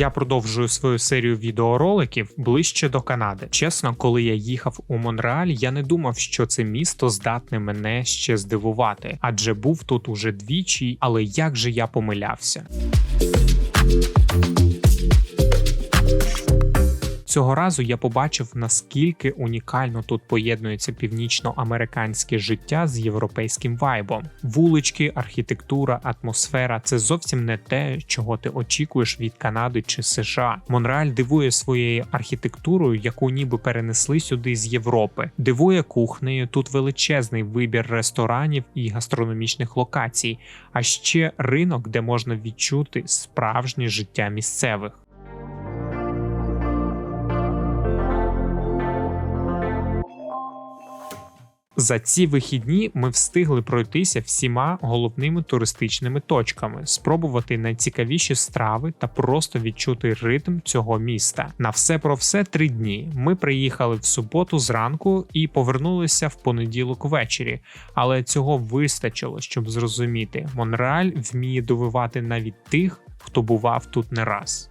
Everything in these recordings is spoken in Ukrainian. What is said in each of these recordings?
Я продовжую свою серію відеороликів ближче до Канади. Чесно, коли я їхав у Монреаль, я не думав, що це місто здатне мене ще здивувати, адже був тут уже двічі, але як же я помилявся. Цього разу я побачив, наскільки унікально тут поєднується північноамериканське життя з європейським вайбом. Вулички, архітектура, атмосфера це зовсім не те, чого ти очікуєш від Канади чи США. Монреаль дивує своєю архітектурою, яку ніби перенесли сюди з Європи. Дивує кухнею. Тут величезний вибір ресторанів і гастрономічних локацій, а ще ринок, де можна відчути справжнє життя місцевих. За ці вихідні ми встигли пройтися всіма головними туристичними точками, спробувати найцікавіші страви та просто відчути ритм цього міста. На все про все три дні. Ми приїхали в суботу зранку і повернулися в понеділок ввечері. Але цього вистачило, щоб зрозуміти, Монреаль вміє дивувати навіть тих, хто бував тут не раз.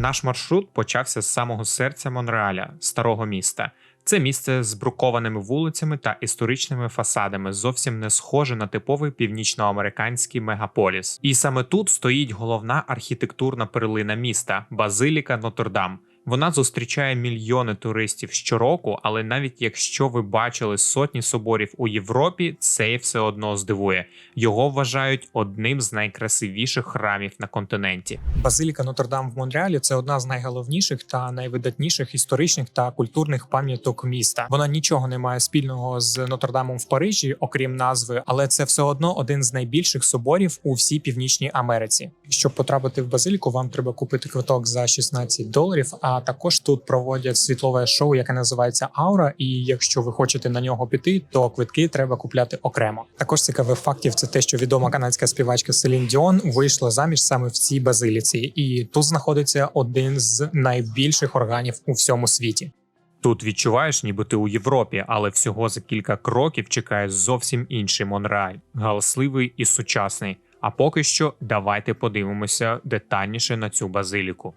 Наш маршрут почався з самого серця Монреаля, старого міста. Це місце з брукованими вулицями та історичними фасадами, зовсім не схоже на типовий північноамериканський мегаполіс. І саме тут стоїть головна архітектурна перлина міста базиліка Нотр-Дам. Вона зустрічає мільйони туристів щороку, але навіть якщо ви бачили сотні соборів у Європі, цей все одно здивує. Його вважають одним з найкрасивіших храмів на континенті. Базиліка Нотр-Дам в Монреалі це одна з найголовніших та найвидатніших історичних та культурних пам'яток міста. Вона нічого не має спільного з Нотр-Дамом в Парижі, окрім назви, але це все одно один з найбільших соборів у всій північній Америці. Щоб потрапити в базиліку, вам треба купити квиток за 16 доларів. А також тут проводять світлове шоу, яке називається Аура. І якщо ви хочете на нього піти, то квитки треба купляти окремо. Також цікавих фактів це те, що відома канадська співачка Селін Діон вийшла заміж саме в цій базиліці, і тут знаходиться один з найбільших органів у всьому світі. Тут відчуваєш, ніби ти у Європі, але всього за кілька кроків чекає зовсім інший Монреаль, галасливий і сучасний. А поки що давайте подивимося детальніше на цю базиліку.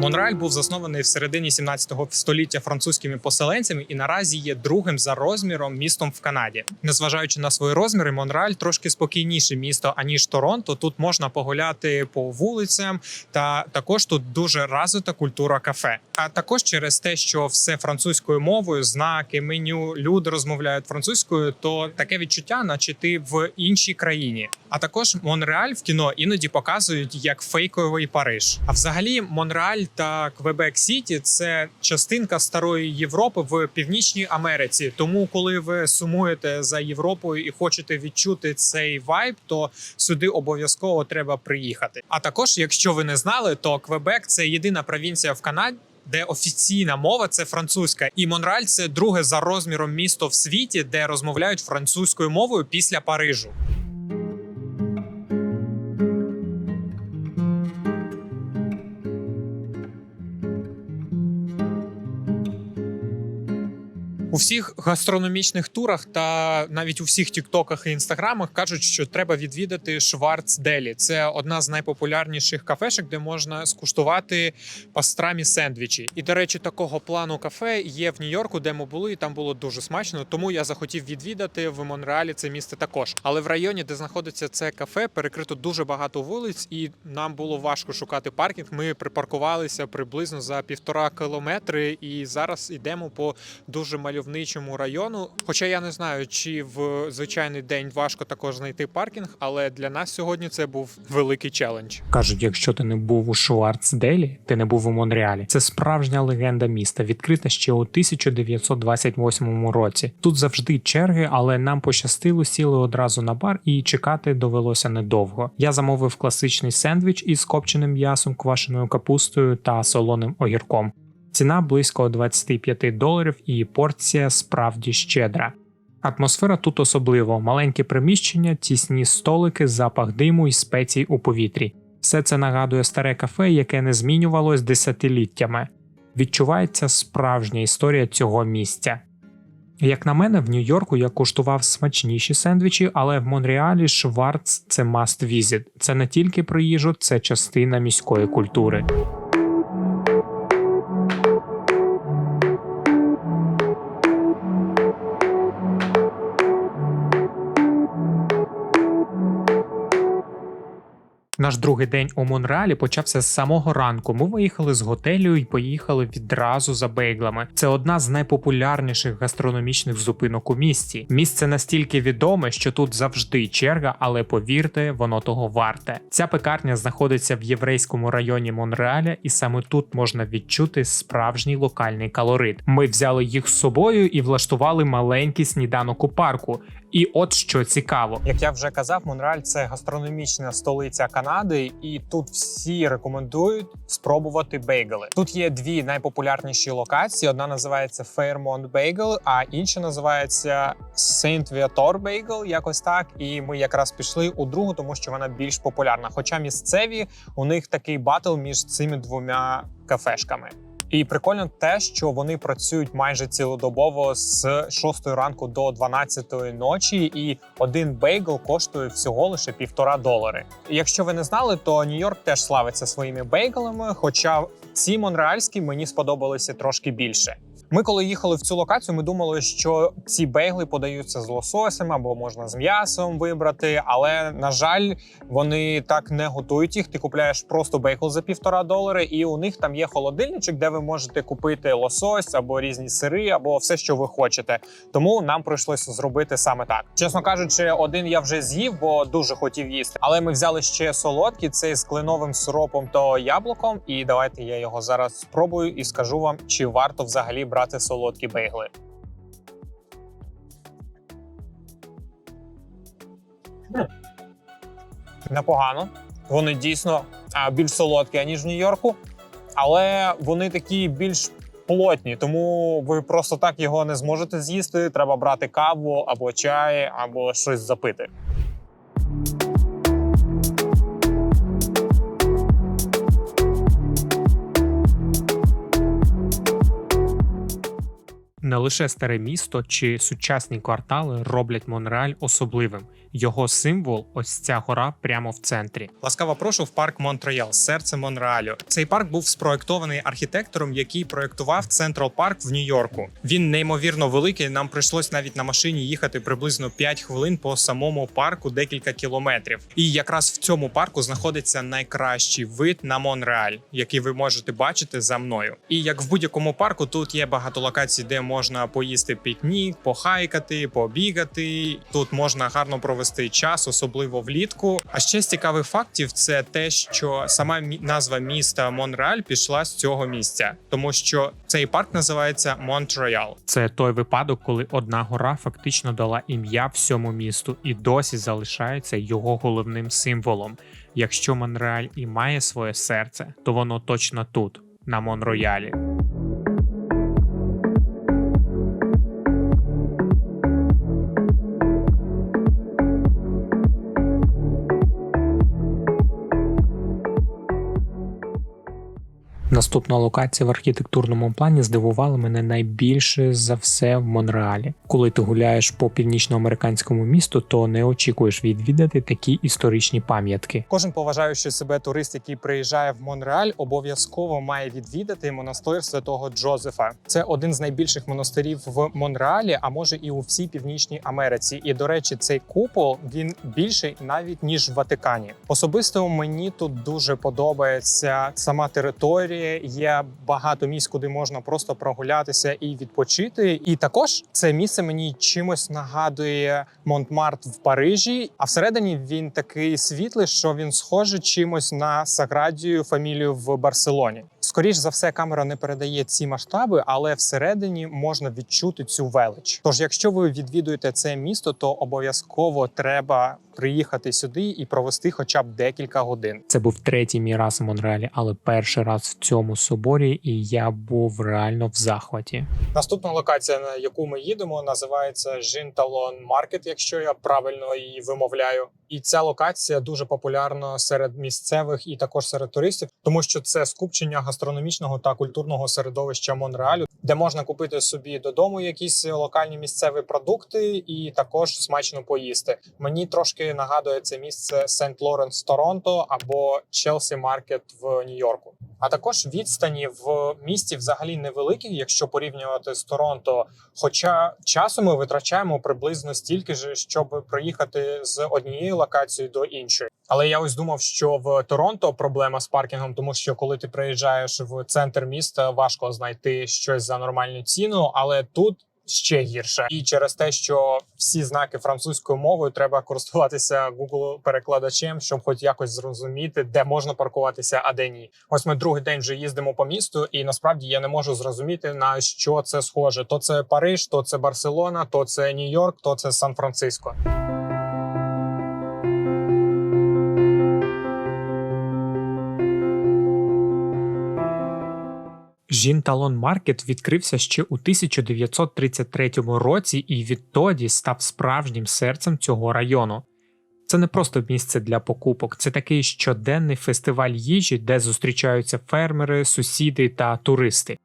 Монреаль був заснований в середині 17 століття французькими поселенцями і наразі є другим за розміром містом в Канаді. Незважаючи на свої розміри, Монреаль трошки спокійніше місто аніж Торонто. Тут можна погуляти по вулицям, та також тут дуже розвита культура кафе. А також через те, що все французькою мовою, знаки, меню, люди розмовляють французькою, то таке відчуття, наче ти в іншій країні. А також Монреаль в кіно іноді показують як фейковий Париж. А взагалі, Монреаль та Квебек Сіті це частинка старої Європи в Північній Америці. Тому, коли ви сумуєте за Європою і хочете відчути цей вайб, то сюди обов'язково треба приїхати. А також, якщо ви не знали, то Квебек це єдина провінція в Канаді. Де офіційна мова це французька, і Монреаль це друге за розміром місто в світі, де розмовляють французькою мовою після Парижу. Всіх гастрономічних турах та навіть у всіх тіктоках і інстаграмах кажуть, що треба відвідати Шварцделі. Це одна з найпопулярніших кафешок, де можна скуштувати пастрамі сендвічі. І до речі, такого плану кафе є в Нью-Йорку, де ми були, і там було дуже смачно. Тому я захотів відвідати в Монреалі це місце також. Але в районі, де знаходиться це кафе, перекрито дуже багато вулиць, і нам було важко шукати паркінг. Ми припаркувалися приблизно за півтора кілометри, і зараз йдемо по дуже мальовничій мальовничому району. Хоча я не знаю, чи в звичайний день важко також знайти паркінг, але для нас сьогодні це був великий челендж. Кажуть, якщо ти не був у Шварцделі, ти не був у Монреалі. Це справжня легенда міста, відкрита ще у 1928 році. Тут завжди черги, але нам пощастило, сіли одразу на бар і чекати довелося недовго. Я замовив класичний сендвіч із копченим м'ясом, квашеною капустою та солоним огірком. Ціна близько 25 доларів, і порція справді щедра. Атмосфера тут особливо: маленьке приміщення, тісні столики, запах диму і спецій у повітрі. Все це нагадує старе кафе, яке не змінювалось десятиліттями. Відчувається справжня історія цього місця. Як на мене, в Нью-Йорку я куштував смачніші сендвічі, але в Монреалі Шварц це must visit. Це не тільки про їжу, це частина міської культури. Наш другий день у Монреалі почався з самого ранку. Ми виїхали з готелю і поїхали відразу за бейглами. Це одна з найпопулярніших гастрономічних зупинок у місті. Місце настільки відоме, що тут завжди черга, але повірте, воно того варте. Ця пекарня знаходиться в єврейському районі Монреаля, і саме тут можна відчути справжній локальний калорит. Ми взяли їх з собою і влаштували маленький сніданок у парку. І от що цікаво, Як я вже казав, Монреаль це гастрономічна столиця Канади, і тут всі рекомендують спробувати бейгели. Тут є дві найпопулярніші локації: одна називається Fairmont Bagel, а інша називається Saint Viator Bagel, якось так. І ми якраз пішли у другу, тому що вона більш популярна. Хоча місцеві у них такий батл між цими двома кафешками. І прикольно те, що вони працюють майже цілодобово з 6 ранку до 12 ночі, і один бейгл коштує всього лише півтора долари. Якщо ви не знали, то Нью-Йорк теж славиться своїми бейглами, хоча ці монреальські мені сподобалися трошки більше. Ми, коли їхали в цю локацію, ми думали, що ці бейгли подаються з лососем або можна з м'ясом вибрати. Але на жаль, вони так не готують їх. Ти купляєш просто бейгл за півтора долари, і у них там є холодильничок, де ви можете купити лосось або різні сири, або все, що ви хочете. Тому нам прийшлося зробити саме так. Чесно кажучи, один я вже з'їв, бо дуже хотів їсти. Але ми взяли ще солодкий, цей з кленовим сиропом та яблуком. І давайте я його зараз спробую і скажу вам, чи варто взагалі брати солодкі бейгли. Непогано. Вони дійсно більш солодкі, аніж в Нью-Йорку, але вони такі більш плотні, тому ви просто так його не зможете з'їсти. Треба брати каву або чай, або щось запити. Не лише старе місто чи сучасні квартали роблять Монреаль особливим. Його символ ось ця гора прямо в центрі. Ласкаво прошу в парк Монтреал, серце Монреалю. Цей парк був спроектований архітектором, який проектував Централ Парк в Нью-Йорку. Він неймовірно великий. Нам прийшлось навіть на машині їхати приблизно 5 хвилин по самому парку, декілька кілометрів. І якраз в цьому парку знаходиться найкращий вид на Монреаль, який ви можете бачити за мною. І як в будь-якому парку, тут є багато локацій, де можна поїсти пікнік, похайкати, побігати. Тут можна гарно провести час, особливо влітку. А ще з цікавих фактів це те, що сама назва міста Монреаль пішла з цього місця, тому що цей парк називається Монтреал. Це той випадок, коли одна гора фактично дала ім'я всьому місту і досі залишається його головним символом. Якщо Монреаль і має своє серце, то воно точно тут, на Монроялі. Наступна локація в архітектурному плані здивувала мене найбільше за все в Монреалі. Коли ти гуляєш по північноамериканському місту, то не очікуєш відвідати такі історичні пам'ятки. Кожен поважаючий себе турист, який приїжджає в Монреаль, обов'язково має відвідати монастир святого Джозефа. Це один з найбільших монастирів в Монреалі, а може і у всій північній Америці. І до речі, цей купол він більший навіть ніж в Ватикані. Особисто мені тут дуже подобається сама територія, Є багато місць, куди можна просто прогулятися і відпочити. І також це місце мені чимось нагадує Монтмарт в Парижі. А всередині він такий світлий, що він схожий чимось на Саградію фамілію в Барселоні. Скоріш за все, камера не передає ці масштаби, але всередині можна відчути цю велич. Тож, якщо ви відвідуєте це місто, то обов'язково треба приїхати сюди і провести хоча б декілька годин. Це був третій мій раз в Монреалі, але перший раз в цьому соборі, і я був реально в захваті. Наступна локація, на яку ми їдемо, називається Жінталон Маркет, якщо я правильно її вимовляю. І ця локація дуже популярна серед місцевих і також серед туристів, тому що це скупчення гастрономічного та культурного середовища Монреалю, де можна купити собі додому якісь локальні місцеві продукти і також смачно поїсти. Мені трошки нагадує це місце Сент Лоренс Торонто або Челсі Маркет в Нью-Йорку. А також відстані в місті взагалі невеликі, якщо порівнювати з Торонто. Хоча часу ми витрачаємо приблизно стільки ж, щоб проїхати з однієї локації до іншої. Але я ось думав, що в Торонто проблема з паркінгом, тому що коли ти приїжджаєш в центр міста, важко знайти щось за нормальну ціну. Але тут ще гірше, і через те, що всі знаки французькою мовою треба користуватися Google перекладачем, щоб хоч якось зрозуміти, де можна паркуватися, а де ні. Ось ми другий день вже їздимо по місту, і насправді я не можу зрозуміти на що це схоже. То це Париж, то це Барселона, то це Нью-Йорк, то це Сан-Франциско. Жінталон Маркет відкрився ще у 1933 році і відтоді став справжнім серцем цього району. Це не просто місце для покупок, це такий щоденний фестиваль їжі, де зустрічаються фермери, сусіди та туристи.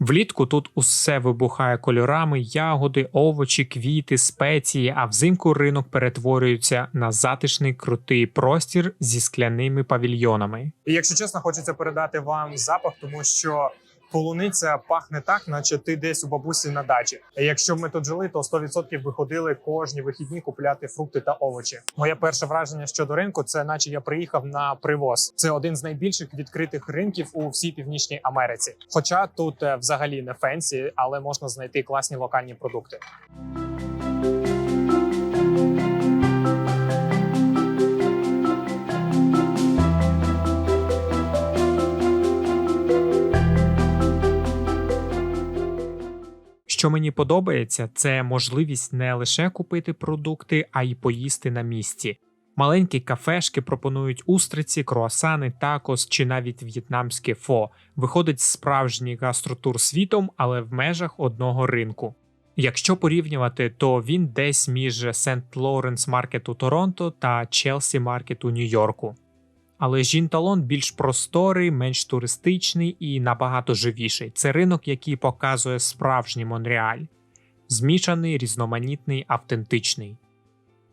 Влітку тут усе вибухає кольорами, ягоди, овочі, квіти, спеції, а взимку ринок перетворюється на затишний крутий простір зі скляними павільйонами. Якщо чесно, хочеться передати вам запах, тому що полуниця пахне так, наче ти десь у бабусі на дачі. Якщо ми тут жили, то 100% виходили кожні вихідні купляти фрукти та овочі. Моє перше враження щодо ринку це, наче я приїхав на привоз. Це один з найбільших відкритих ринків у всій північній Америці. Хоча тут е, взагалі не фенсі, але можна знайти класні локальні продукти. Що мені подобається, це можливість не лише купити продукти, а й поїсти на місці. Маленькі кафешки пропонують устриці, круасани, такос чи навіть в'єтнамське фо. Виходить справжній гастротур світом, але в межах одного ринку. Якщо порівнювати, то він десь між Сент Лоренс Маркет у Торонто та Челсі Маркет у Нью-Йорку. Але Жінталон більш просторий, менш туристичний і набагато живіший. Це ринок, який показує справжній Монреаль. Змішаний, різноманітний, автентичний.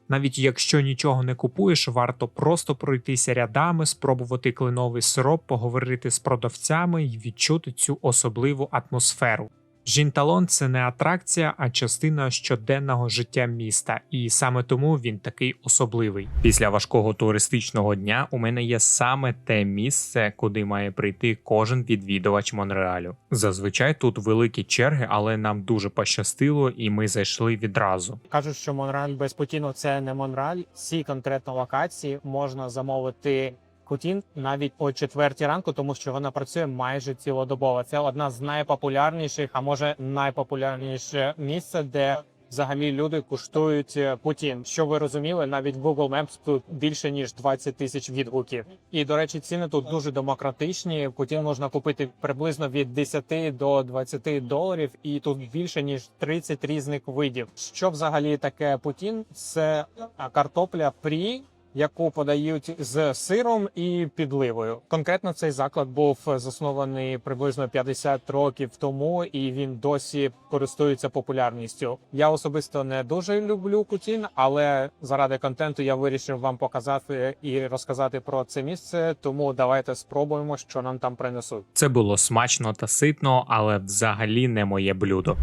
Навіть якщо нічого не купуєш, варто просто пройтися рядами, спробувати кленовий сироп, поговорити з продавцями і відчути цю особливу атмосферу. Жінталон це не атракція, а частина щоденного життя міста, і саме тому він такий особливий. Після важкого туристичного дня у мене є саме те місце, куди має прийти кожен відвідувач Монреалю. Зазвичай тут великі черги, але нам дуже пощастило, і ми зайшли відразу. Кажуть, що Монреаль без Путіну це не Монреаль. Всі конкретно локації можна замовити Путін навіть о четвертій ранку, тому що вона працює майже цілодобово. Це одна з найпопулярніших, а може найпопулярніше місце, де взагалі люди куштують е, Путін. Що ви розуміли, навіть Google Maps тут більше ніж 20 тисяч відгуків. І до речі, ціни тут дуже демократичні. Путін можна купити приблизно від 10 до 20 доларів, і тут більше ніж 30 різних видів. Що взагалі таке Путін? Це картопля фрі. Яку подають з сиром і підливою. Конкретно цей заклад був заснований приблизно 50 років тому, і він досі користується популярністю. Я особисто не дуже люблю Путін, але заради контенту я вирішив вам показати і розказати про це місце. Тому давайте спробуємо, що нам там принесуть. Це було смачно та ситно, але взагалі не моє блюдо.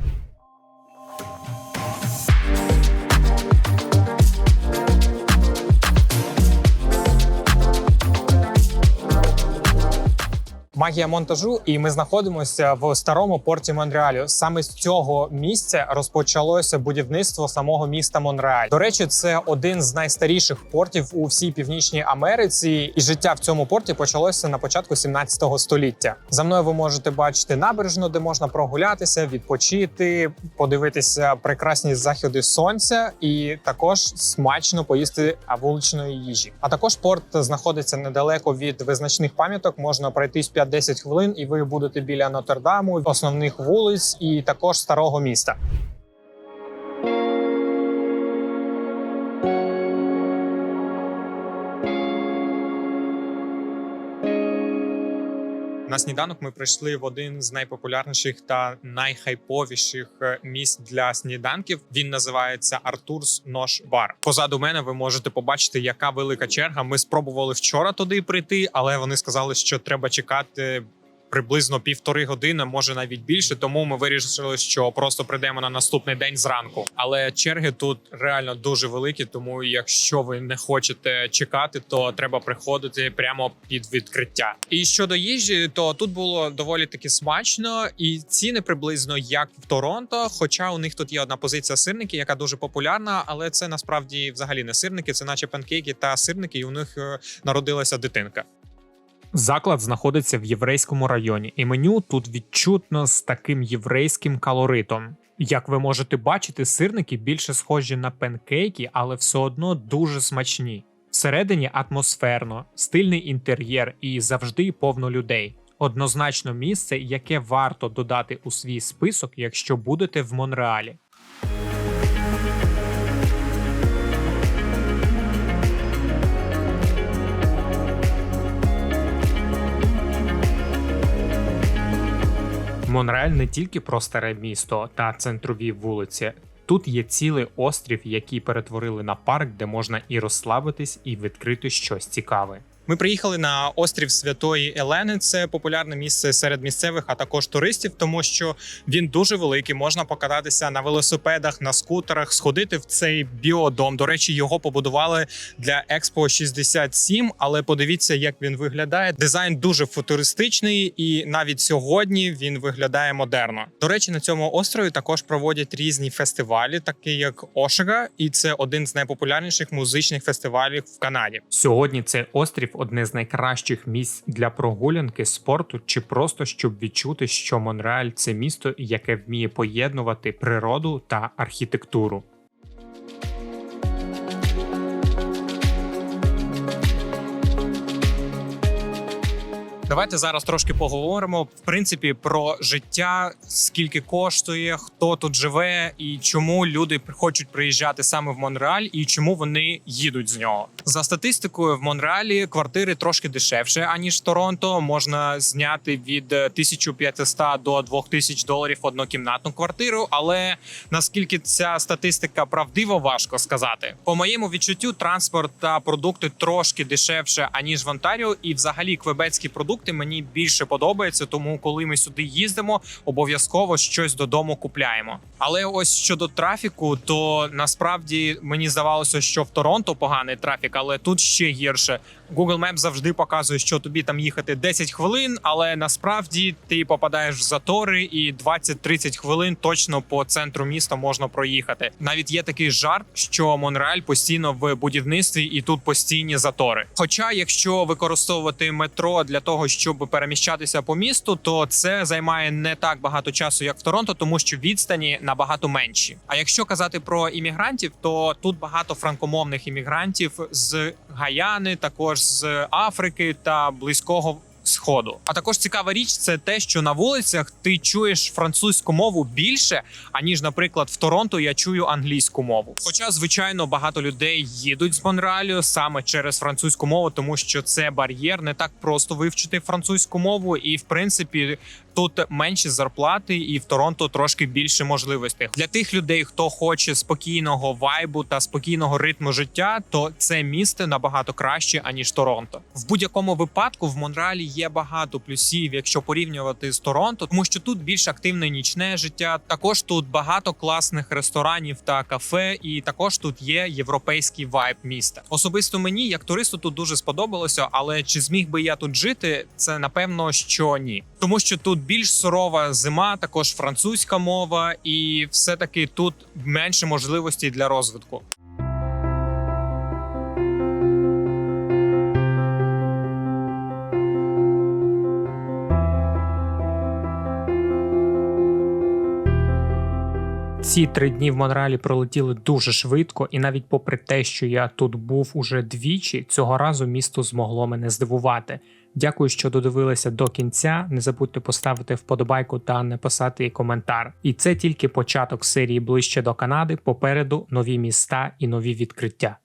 Магія монтажу, і ми знаходимося в старому порті Монреалю. Саме з цього місця розпочалося будівництво самого міста Монреаль. До речі, це один з найстаріших портів у всій північній Америці, і життя в цьому порті почалося на початку 17 століття. За мною ви можете бачити набережну, де можна прогулятися, відпочити, подивитися прекрасні заходи сонця, і також смачно поїсти вуличної їжі. А також порт знаходиться недалеко від визначних пам'яток. Можна пройтись 5-10 хвилин, і ви будете біля Нотр-Даму, основних вулиць і також старого міста. На сніданок ми прийшли в один з найпопулярніших та найхайповіших е, місць для сніданків. Він називається Артурс Нош Бар. Позаду мене ви можете побачити, яка велика черга. Ми спробували вчора туди прийти, але вони сказали, що треба чекати. Приблизно півтори години, може навіть більше. Тому ми вирішили, що просто прийдемо на наступний день зранку. Але черги тут реально дуже великі. Тому якщо ви не хочете чекати, то треба приходити прямо під відкриття. І щодо їжі, то тут було доволі таки смачно, і ціни приблизно як в Торонто. Хоча у них тут є одна позиція сирники, яка дуже популярна, але це насправді взагалі не сирники, це наче панкейки та сирники, і у них е, народилася дитинка. Заклад знаходиться в єврейському районі, і меню тут відчутно з таким єврейським калоритом. Як ви можете бачити, сирники більше схожі на пенкейки, але все одно дуже смачні. Всередині атмосферно, стильний інтер'єр і завжди повно людей. Однозначно місце, яке варто додати у свій список, якщо будете в Монреалі. Монреаль не тільки про старе місто та центрові вулиці. Тут є цілий острів, який перетворили на парк, де можна і розслабитись, і відкрити щось цікаве. Ми приїхали на острів Святої Елени. Це популярне місце серед місцевих, а також туристів, тому що він дуже великий. Можна покататися на велосипедах, на скутерах, сходити в цей біодом. До речі, його побудували для Експо 67, Але подивіться, як він виглядає. Дизайн дуже футуристичний, і навіть сьогодні він виглядає модерно. До речі, на цьому острові також проводять різні фестивалі, такі як Ошега, і це один з найпопулярніших музичних фестивалів в Канаді. Сьогодні цей острів одне з найкращих місць для прогулянки, спорту чи просто щоб відчути, що Монреаль це місто, яке вміє поєднувати природу та архітектуру. Давайте зараз трошки поговоримо в принципі про життя, скільки коштує, хто тут живе, і чому люди хочуть приїжджати саме в Монреаль, і чому вони їдуть з нього. За статистикою, в Монреалі квартири трошки дешевше аніж в Торонто. Можна зняти від 1500 до 2000 доларів однокімнатну квартиру. Але наскільки ця статистика правдива, важко сказати. По моєму відчуттю, транспорт та продукти трошки дешевше аніж в Онтаріо, і взагалі квебецькі продукти мені більше подобаються. Тому, коли ми сюди їздимо, обов'язково щось додому купляємо. Але ось щодо трафіку, то насправді мені здавалося, що в Торонто поганий трафік, але тут ще гірше. Google Maps завжди показує, що тобі там їхати 10 хвилин, але насправді ти попадаєш в затори, і 20-30 хвилин точно по центру міста можна проїхати. Навіть є такий жарт, що Монреаль постійно в будівництві і тут постійні затори. Хоча, якщо використовувати метро для того, щоб переміщатися по місту, то це займає не так багато часу, як в Торонто, тому що відстані набагато менші. А якщо казати про іммігрантів, то тут багато франкомовних іммігрантів з Гаяни, також з Африки та близького. Сходу, а також цікава річ це те, що на вулицях ти чуєш французьку мову більше, аніж, наприклад, в Торонто я чую англійську мову. Хоча, звичайно, багато людей їдуть з Монреалю саме через французьку мову, тому що це бар'єр, не так просто вивчити французьку мову, і в принципі тут менші зарплати, і в Торонто трошки більше можливостей для тих людей, хто хоче спокійного вайбу та спокійного ритму життя, то це місце набагато краще аніж Торонто. В будь-якому випадку в Монреалі є багато плюсів, якщо порівнювати з Торонто, тому що тут більш активне нічне життя. Також тут багато класних ресторанів та кафе, і також тут є європейський вайб міста. Особисто мені, як туристу, тут дуже сподобалося, але чи зміг би я тут жити? Це напевно, що ні, тому що тут більш сурова зима, також французька мова, і все таки тут менше можливостей для розвитку. Ці три дні в Монреалі пролетіли дуже швидко, і навіть попри те, що я тут був уже двічі, цього разу місто змогло мене здивувати. Дякую, що додивилися до кінця. Не забудьте поставити вподобайку та написати коментар. І це тільки початок серії ближче до Канади. Попереду нові міста і нові відкриття.